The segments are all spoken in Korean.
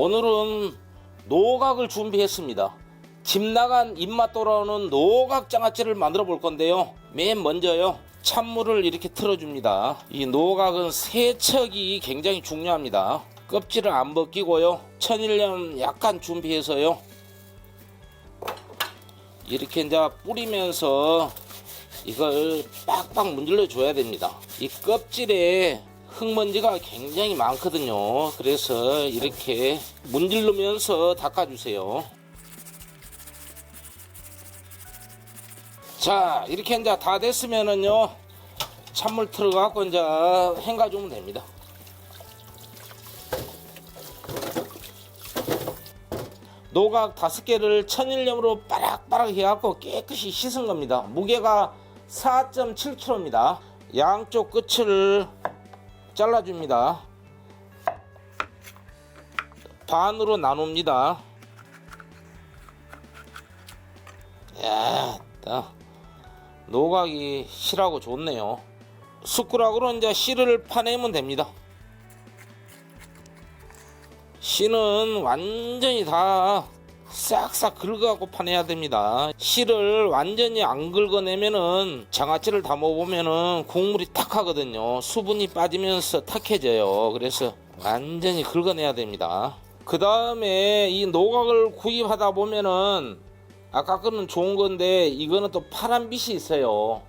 오늘은 노각을 준비했습니다. 집 나간 입맛 돌아오는 노각 장아찌를 만들어 볼 건데요. 맨 먼저요. 찬물을 이렇게 틀어줍니다. 이 노각은 세척이 굉장히 중요합니다. 껍질을 안 벗기고요. 천일염 약간 준비해서요. 이렇게 이제 뿌리면서 이걸 빡빡 문질러 줘야 됩니다. 이 껍질에 흙먼지가 굉장히 많거든요. 그래서 이렇게 문질르면서 닦아주세요. 자, 이렇게 이제 다 됐으면은요, 찬물 틀어갖고 이제 헹가주면 됩니다. 노각 다섯 개를 천일염으로 빠락빠락 해갖고 깨끗이 씻은 겁니다. 무게가 4.7kg입니다. 양쪽 끝을 잘라줍니다. 반으로 나눕니다. 야, 따. 노각이 실하고 좋네요. 숟가락으로 이제 씨를 파내면 됩니다. 씨는 완전히 다 싹싹 긁어갖고 파내야 됩니다. 씨를 완전히 안 긁어내면은 장아찌를 담아보면은 국물이 탁 하거든요. 수분이 빠지면서 탁해져요. 그래서 완전히 긁어내야 됩니다. 그 다음에 이 노각을 구입하다 보면은 아까 거는 좋은 건데 이거는 또 파란 빛이 있어요.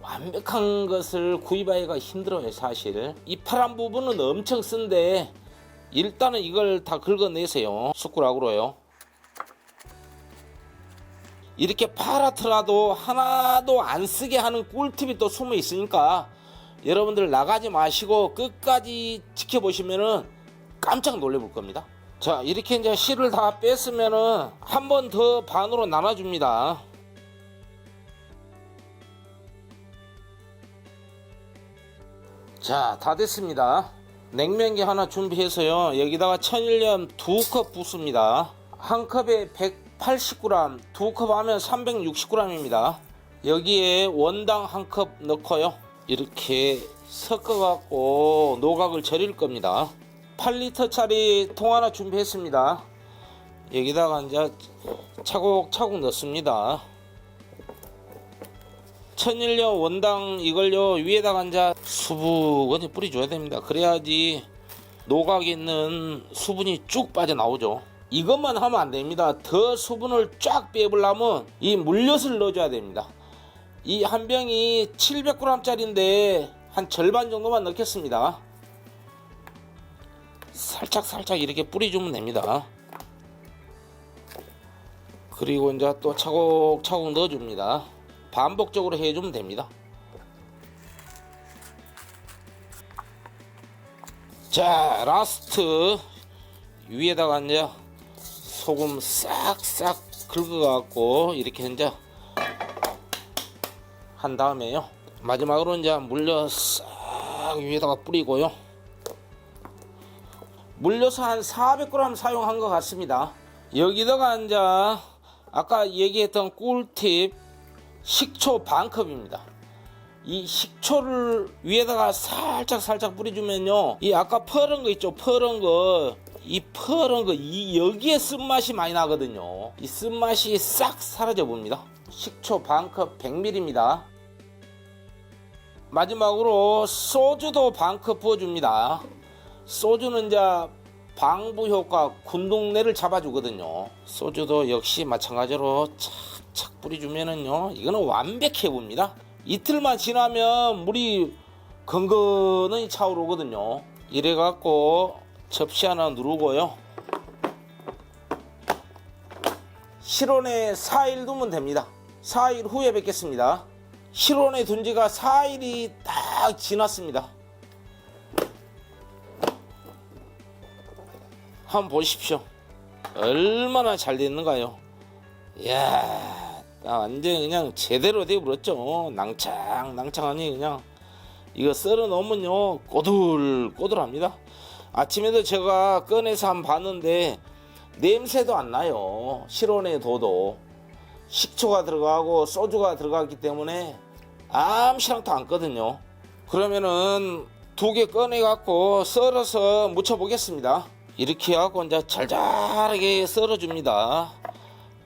완벽한 것을 구입하기가 힘들어요, 사실. 이 파란 부분은 엄청 쓴데 일단은 이걸 다 긁어내세요. 숟가락으로요. 이렇게 파랗더라도 하나도 안 쓰게 하는 꿀팁이 또 숨어 있으니까 여러분들 나가지 마시고 끝까지 지켜보시면은 깜짝 놀래볼 겁니다. 자, 이렇게 이제 실을 다 뺐으면은 한 번 더 반으로 나눠줍니다. 자, 다 됐습니다. 냉면기 하나 준비해서요. 여기다가 천일염 두 컵 붓습니다. 한 컵에 180g, 두 컵 하면 360g입니다. 여기에 원당 한 컵 넣고요. 이렇게 섞어 갖고 노각을 절일 겁니다. 8리터 짜리 통 하나 준비했습니다. 여기다가 이제 차곡차곡 넣습니다. 천일염 원당 이걸요 위에다가 이제 수북하게 뿌려줘야 됩니다. 그래야지 노각에 있는 수분이 쭉 빠져나오죠. 이것만 하면 안 됩니다. 더 수분을 쫙 빼보려면 이 물엿을 넣어줘야 됩니다. 이 한 병이 700g짜리인데 한 절반 정도만 넣겠습니다. 살짝 살짝 이렇게 뿌려주면 됩니다. 그리고 이제 또 차곡차곡 넣어줍니다. 반복적으로 해주면 됩니다. 자, 라스트 위에다가 이제 소금 싹싹 긁어갖고 이렇게 이제 한 다음에요. 마지막으로 이제 물엿 싹 위에다가 뿌리고요. 물엿을 한 400g 사용한 것 같습니다. 여기다가 이제 아까 얘기했던 꿀팁 식초 반컵입니다. 이 식초를 위에다가 살짝 살짝 뿌려주면요. 이 아까 퍼런 거 있죠? 퍼런 거. 이 퍼런 거, 이 여기에 쓴맛이 많이 나거든요. 이 쓴맛이 싹 사라져 봅니다. 식초 반컵 100ml입니다. 마지막으로 소주도 반컵 부어줍니다. 소주는 이제 방부 효과, 군동내를 잡아주거든요. 소주도 역시 마찬가지로 착착 뿌려주면은요, 이거는 완벽해 봅니다. 이틀만 지나면 물이 건건히 차오르거든요. 이래갖고 접시 하나 누르고요. 실온에 4일 두면 됩니다. 4일 후에 뵙겠습니다. 실온에 둔 지가 4일이 딱 지났습니다. 한번 보십시오. 얼마나 잘 됐는가요? 이야, 나 완전 그냥 제대로 되어버렸죠. 낭창, 낭창하니 그냥 이거 썰어 놓으면요, 꼬들꼬들합니다. 아침에도 제가 꺼내서 한번 봤는데 냄새도 안 나요. 실온에 둬도. 식초가 들어가고 소주가 들어갔기 때문에 아무 시랑도 않거든요. 그러면은 두 개 꺼내 갖고 썰어서 묻혀 보겠습니다. 이렇게 하고 이제 잘잘하게 썰어 줍니다.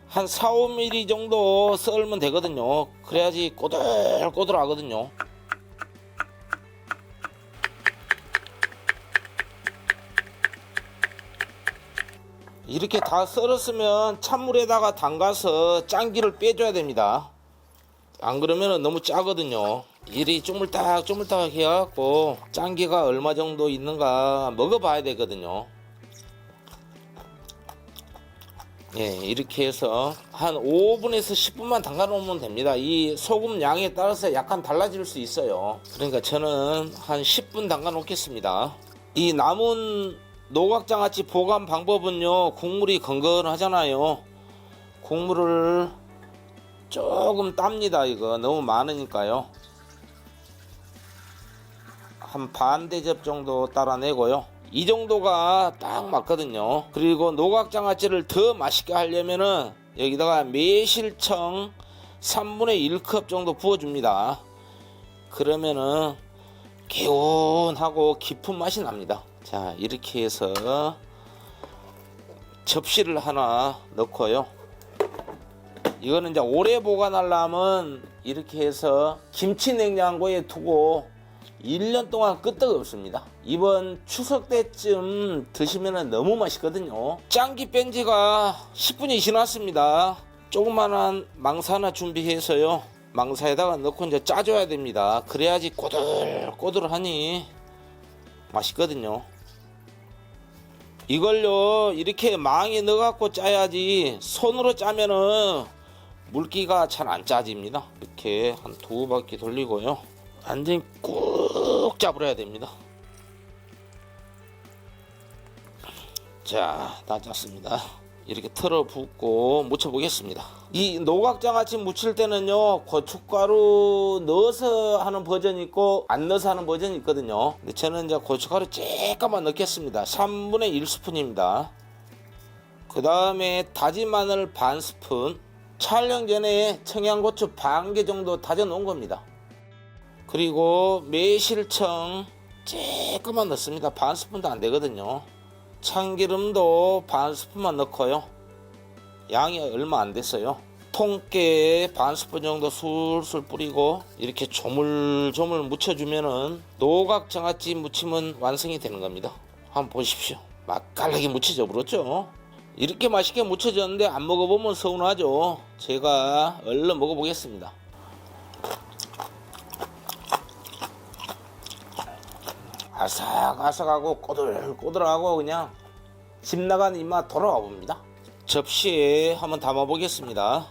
한 4, 5mm 정도 썰면 되거든요. 그래야지 꼬들꼬들 하거든요. 이렇게 다 썰었으면 찬물에다가 담가서 짠기를 빼줘야 됩니다. 안 그러면 너무 짜거든요. 일이 쪼물딱 쪼물딱 해갖고 짠기가 얼마 정도 있는가 먹어봐야 되거든요. 예, 이렇게 해서 한 5분에서 10분만 담가 놓으면 됩니다. 이 소금 양에 따라서 약간 달라질 수 있어요. 그러니까 저는 한 10분 담가 놓겠습니다. 이 남은 노각장아찌 보관 방법은요, 국물이 건건하잖아요. 국물을 조금 땁니다, 이거. 너무 많으니까요. 한 반 대접 정도 따라내고요. 이 정도가 딱 맞거든요. 그리고 노각장아찌를 더 맛있게 하려면은 여기다가 매실청 3분의 1컵 정도 부어줍니다. 그러면은 개운하고 깊은 맛이 납니다. 자, 이렇게 해서 접시를 하나 넣고요. 이거는 이제 오래 보관하려면 이렇게 해서 김치 냉장고에 두고 1년 동안 끄떡없습니다. 이번 추석 때쯤 드시면 너무 맛있거든요. 짱기 뺀 지가 10분이 지났습니다. 조그만한 망사 하나 준비해서요. 망사에다가 넣고 이제 짜줘야 됩니다. 그래야지 꼬들꼬들하니 맛있거든요. 이걸요 이렇게 망에 넣어갖고 짜야지 손으로 짜면은 물기가 잘 안 짜집니다. 이렇게 한 두 바퀴 돌리고요. 완전히 꾹 잡으려야 됩니다. 자, 다 짰습니다. 이렇게 털어 붓고 묻혀 보겠습니다. 이 노각장아찌 무칠 때는요 고춧가루 넣어서 하는 버전이 있고 안 넣어서 하는 버전이 있거든요. 근데 저는 이제 고춧가루 조금만 넣겠습니다. 3분의 1스푼입니다. 그 다음에 다진 마늘 반 스푼, 촬영 전에 청양고추 반 개 정도 다져 놓은 겁니다. 그리고 매실청 조금만 넣습니다. 반 스푼도 안 되거든요. 참기름도 반 스푼만 넣고요. 양이 얼마 안 됐어요. 통깨 반 스푼 정도 술술 뿌리고 이렇게 조물조물 묻혀주면은 노각 장아찌 무침은 완성이 되는 겁니다. 한번 보십시오. 맛깔나게 무쳐져 버렸죠. 이렇게 맛있게 무쳐졌는데 안 먹어보면 서운하죠. 제가 얼른 먹어보겠습니다. 아삭아삭하고 꼬들꼬들하고 그냥 집 나간 입맛 돌아와 봅니다. 접시에 한번 담아 보겠습니다.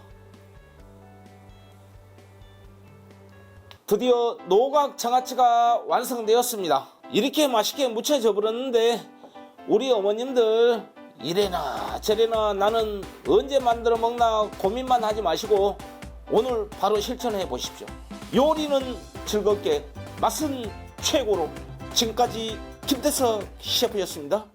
드디어 노각 장아찌가 완성되었습니다. 이렇게 맛있게 무쳐져 버렸는데 우리 어머님들 이래나 저래나 나는 언제 만들어 먹나 고민만 하지 마시고 오늘 바로 실천해 보십시오. 요리는 즐겁게 맛은 최고로 지금까지 김태석 셰프였습니다.